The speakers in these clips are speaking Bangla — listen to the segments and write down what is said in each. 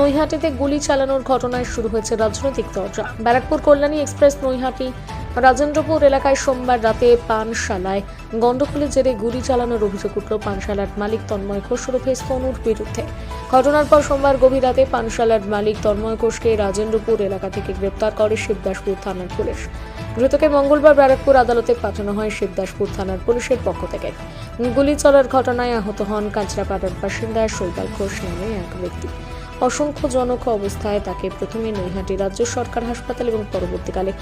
নৈহাটিতে গুলি চালানোর ঘটনায় শুরু হয়েছে রাজনৈতিক দরজা ব্যারাকপুর কল্যাণী এক্সপ্রেস নৈহাটি, রাজেন্দ্রপুর এলাকায় সোমবার রাতে পানশালায় গন্ডগোলের জেরে গুলি চালানোর অভিযোগ উঠল পানশালার মালিক তন্ময় ঘোষ ওরফে সোনুর বিরুদ্ধে। ঘটনার পর সোমবার গভীর রাতে পানশালার মালিক তন্ময় ঘোষকে রাজেন্দ্রপুর এলাকা থেকে গ্রেপ্তার করে শিবদাসপুর থানার পুলিশ। ধৃতকে মঙ্গলবার ব্যারাকপুর আদালতে পাঠানো হয় শিবদাসপুর থানার পুলিশের পক্ষ থেকে। গুলি চলার ঘটনায় আহত হন কাঁচরাপাড়ার বাসিন্দা শৈবাল ঘোষ নামে এক ব্যক্তি। অসংখ্যজনক অবস্থায় তাকে প্রথমে নৈহাটি রাজ্য সরকার হাসপাতাল এবং পরবর্তীকালে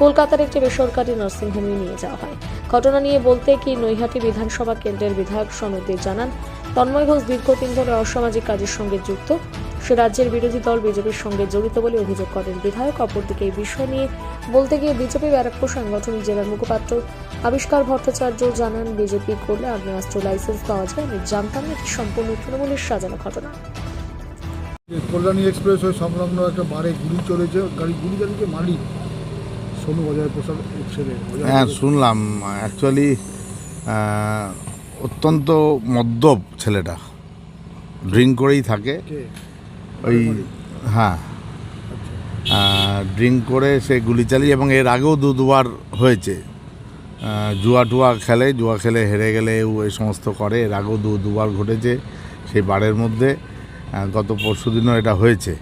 কলকাতার একটি বেসরকারি নার্সিংহোমে নিয়ে যাওয়া হয়। ঘটনা নিয়ে বলতে কি নৈহাটি বিধানসভা কেন্দ্রের বিধায়ক সনদে জানান, তন্ময় ঘোষ দীর্ঘদিন ধরে অসামাজিক কাজের সঙ্গে যুক্ত। সে রাজ্যের বিরোধী দল বিজেপির সঙ্গে জড়িত বলে অভিযোগ করেন বিধায়ক। অপরদিকে এই বিষয় নিয়ে বলতে গিয়ে বিজেপি, ব্যারাকপুর সাংগঠনিক জেলার মুখপাত্র আবিষ্কার ভট্টাচার্য জানান, বিজেপি করলে আগ্নেয়াস্ত্র লাইসেন্স পাওয়া যায়। আমি জানতাম না এটি সম্পূর্ণ তৃণমূলের সাজানো ঘটনা। কল্যাণী এক্সপ্রেস ওই সংলগ্ন একটা বারে গুলি চলেছে গাড়ি গুলি চালিয়েছে মালিক সোনু অজয় প্রসাদ ছেলে হ্যাঁ শুনলাম অ্যাকচুয়ালি অত্যন্ত মদ্যপ ছেলেটা। ড্রিঙ্ক করেই থাকে। ওই হ্যাঁ। ড্রিঙ্ক করে সে গুলি চালিয়ে এবং এর আগেও দু দুবার হয়েছে। জুয়া টুয়া খেলে জুয়া খেলে হেরে গেলে ও এই সমস্ত করে। এর আগেও দু দুবার ঘটেছে সেই বারের মধ্যে। গত পরশু দিনও এটা হয়েছে।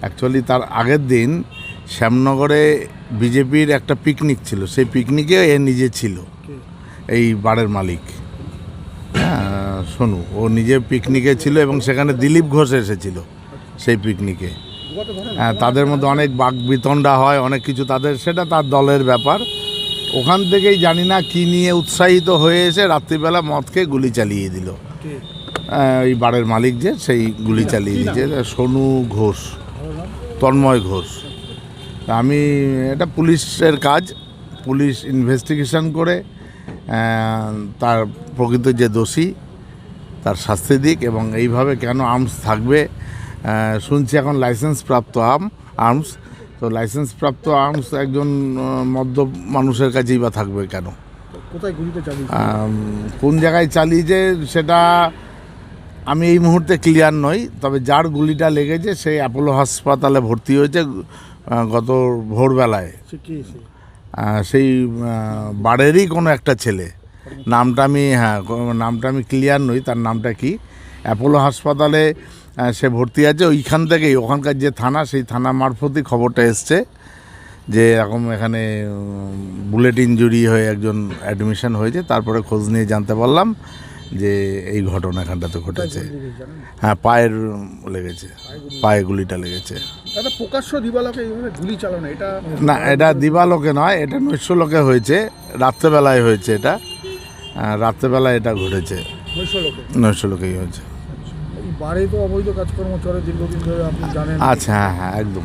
অ্যাকচুয়ালি তার আগের দিন শ্যামনগরে বিজেপির একটা পিকনিক ছিল। সেই পিকনিকে এ নিজে ছিল। এই বারের মালিক। হ্যাঁ শোনু ও নিজে পিকনিকে ছিল এবং সেখানে দিলীপ ঘোষ এসেছিল সেই পিকনিকে? হ্যাঁ তাদের মধ্যে অনেক বাক বিতণ্ডা হয় অনেক কিছু তাদের সেটা তার দলের ব্যাপার। ওখান থেকেই জানি না কী নিয়ে উৎসাহিত হয়ে এসে রাত্রিবেলা মদ খেয়ে গুলি চালিয়ে দিল। আহ, বারের মালিক যে সেই গুলি চালিয়ে দিয়েছে। সোনু ঘোষ তন্ময় ঘোষ। আমি এটা পুলিশের কাজ পুলিশ ইনভেস্টিগেশন করে তার প্রকৃত যে দোষী তার শাস্তি দিক এবং এইভাবে কেন আর্মস থাকবে শুনছি এখন লাইসেন্স প্রাপ্ত আর্ম আর্মস তো লাইসেন্স প্রাপ্ত আর্মস একজন মদ্য মানুষের কাছেই বা থাকবে কেন? কোথায় কোন জায়গায় চালিয়েছে সেটা আমি এই মুহূর্তে ক্লিয়ার নই তবে যার গুলিটা লেগেছে সে অ্যাপোলো হাসপাতালে ভর্তি হয়েছে গত ভোরবেলায়। সেই বাড়েরই কোনো একটা ছেলে। নামটা আমি হ্যাঁ নামটা আমি ক্লিয়ার নই তার নামটা কি? অ্যাপোলো হাসপাতালে সে ভর্তি আছে ওইখান থেকেই ওখানকার যে থানা সেই থানা মারফতই খবরটা এসছে যে এরকম এখানে বুলেট ইঞ্জুরি হয়ে একজন অ্যাডমিশন হয়েছে তারপরে খোঁজ নিয়ে জানতে পারলাম। যে এই ঘটনা এখানটাতে কোথায় ঘটেছে? হ্যাঁ পায়ের লেগেছে। পায়ে গুলিটা লেগেছে। দাদা প্রকাশ্য দিবালাকে এইভাবে গুলি চালানো এটা না এটা দিবালোকে নয় এটা নৈশলোকে হয়েছে। রাত্রেবেলায় হয়েছে এটা। রাত্রেবেলায় এটা ঘটেছে। নৈশ লোকে নৈশলোকেই হয়েছে বারে তো অবৈধ কাজকর্ম চলে দীর্ঘদিন ধরে আপনি জানেন। আচ্ছা হ্যাঁ হ্যাঁ একদম।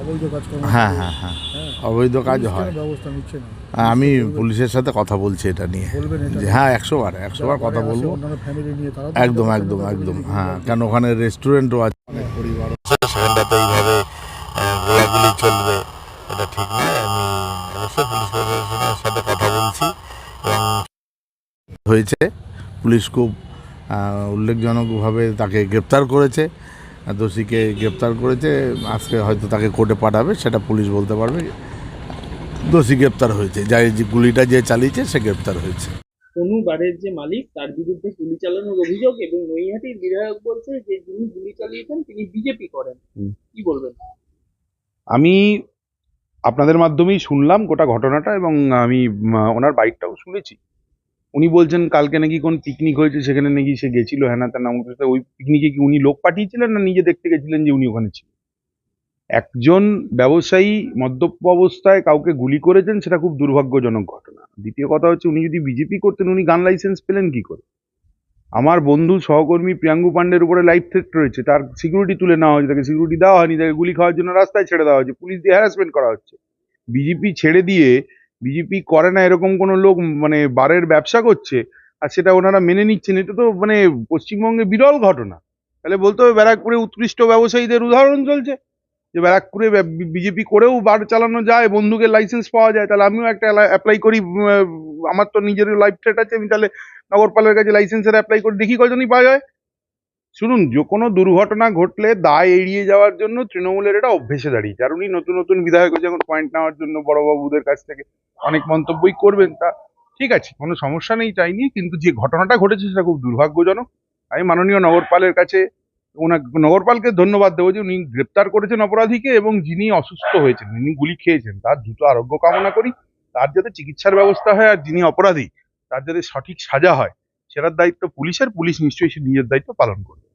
অবৈধ কাজকর্ম হ্যাঁ। হ্যাঁ হ্যাঁ। হ্যাঁ। অবৈধ কাজ হয়। ব্যবস্থা নিচ্ছে না। আমি পুলিশের সাথে কথা বলছি এটা নিয়ে। যে হ্যাঁ একশো বার একশো বার কথা বলব। একদম একদম একদম হ্যাঁ কেন ওখানে রেস্টুরেন্টও আছে? পরিবার সেখানটাতে এইভাবে গোলাগুলি চলবে। এটা ঠিক নয় আমি অবশ্যই পুলিশ প্রশাসনের সাথে কথা বলছি। এবং হয়েছে। পুলিশ খুব উল্লেখজনকভাবে তাকে গ্রেপ্তার করেছে। দোষীকে গ্রেপ্তার করেছে আজকে হয়তো তাকে কোর্টে পাঠাবে সেটা পুলিশ বলতে পারবে। দোষী গ্রেপ্তার হয়েছে যাই যে গুলিটা যে চালিয়েছে সে গ্রেপ্তার হয়েছে। সোনু বারের যে মালিক তার বিরুদ্ধে গুলি চালানোর অভিযোগ এবং নৈহাটির বিধায়ক বলছে যে যিনি গুলি চালিয়েছেন তিনি বিজেপি করেন। কি বলবেন? আমি আপনাদের মাধ্যমেই শুনলাম গোটা ঘটনাটা এবং আমি ওনার বাইকটাও শুনেছি। উনি বলছেন, কালকে নাকি কোন পিকনিক হয়েছে, সেখানে নাকি সে গেছিল হ্যাঁ না তার নাম ওই পিকনিকে কি উনি লোক পাঠিয়েছিলেন না নিজে দেখতে গেছিলেন যে উনি ওখানে ছিল? একজন ব্যবসায়ী মদ্যপ অবস্থায় কাউকে গুলি করেছেন, সেটা খুব দুর্ভাগ্যজনক ঘটনা। দ্বিতীয় কথা হচ্ছে, উনি যদি বিজেপি করতেন, উনি গান লাইসেন্স পেলেন কি করে? আমার বন্ধু সহকর্মী প্রিয়াঙ্গু পান্ডের উপরে লাইফ থ্রেট রয়েছে, তার সিকিউরিটি তুলে নেওয়া হয়েছে, তাকে সিকিউরিটি দেওয়া হয়নি, তাকে গুলি খাওয়ার জন্য রাস্তায় ছেড়ে দেওয়া হয়েছে, পুলিশ দিয়ে হ্যারাসমেন্ট করা হচ্ছে। বিজেপি ছেড়ে দিয়ে বিজেপি করে না, এরকম কোনো লোক মানে বারের ব্যবসা করছে, আর সেটা ওনারা মেনে নিচ্ছেন, এটা তো মানে পশ্চিমবঙ্গে বিরল ঘটনা। তাহলে বলতে হবে ব্যারাকপুরে উৎকৃষ্ট ব্যবসায়ীদের উদাহরণ চলছে, যে ব্যারাকপুরে বিজেপি করেও বার চালানো যায়, বন্দুকের লাইসেন্স পাওয়া যায়, তাহলে আমিও একটা অ্যাপ্লাই করি আমার তো নিজের লাইফ থ্রেট আছে, আমি তাহলে নগরপালের কাছে লাইসেন্সের অ্যাপ্লাই করে, দেখি কজনই পাওয়া যায়। শুনুন, যে কোনো দুর্ঘটনা ঘটলে দায় এড়িয়ে যাওয়ার জন্য তৃণমূলের এটা অভ্যেসে দাঁড়িয়েছে। আর উনি নতুন নতুন বিধায়ক হয়েছে, এখন পয়েন্ট নেওয়ার জন্য বড়বাবুদের কাছ থেকে অনেক মন্তব্যই করবেন। তা ঠিক আছে, কোনো সমস্যা নেই চাইনি কিন্তু যে ঘটনাটা ঘটেছে সেটা খুব দুর্ভাগ্যজনক। আমি মাননীয় নগরপালের কাছে, ওনার নগরপালকে ধন্যবাদ দেবো যে উনি গ্রেপ্তার করেছেন অপরাধীকে এবং যিনি অসুস্থ হয়েছেন, যিনি গুলি খেয়েছেন, তার দ্রুত আরোগ্য কামনা করি। তার যাতে চিকিৎসার ব্যবস্থা হয় আর যিনি অপরাধী, তার যাতে সঠিক সাজা হয়, সেটার দায়িত্ব পুলিশের, পুলিশ নিশ্চয়ই সে নিজের দায়িত্ব পালন করবে।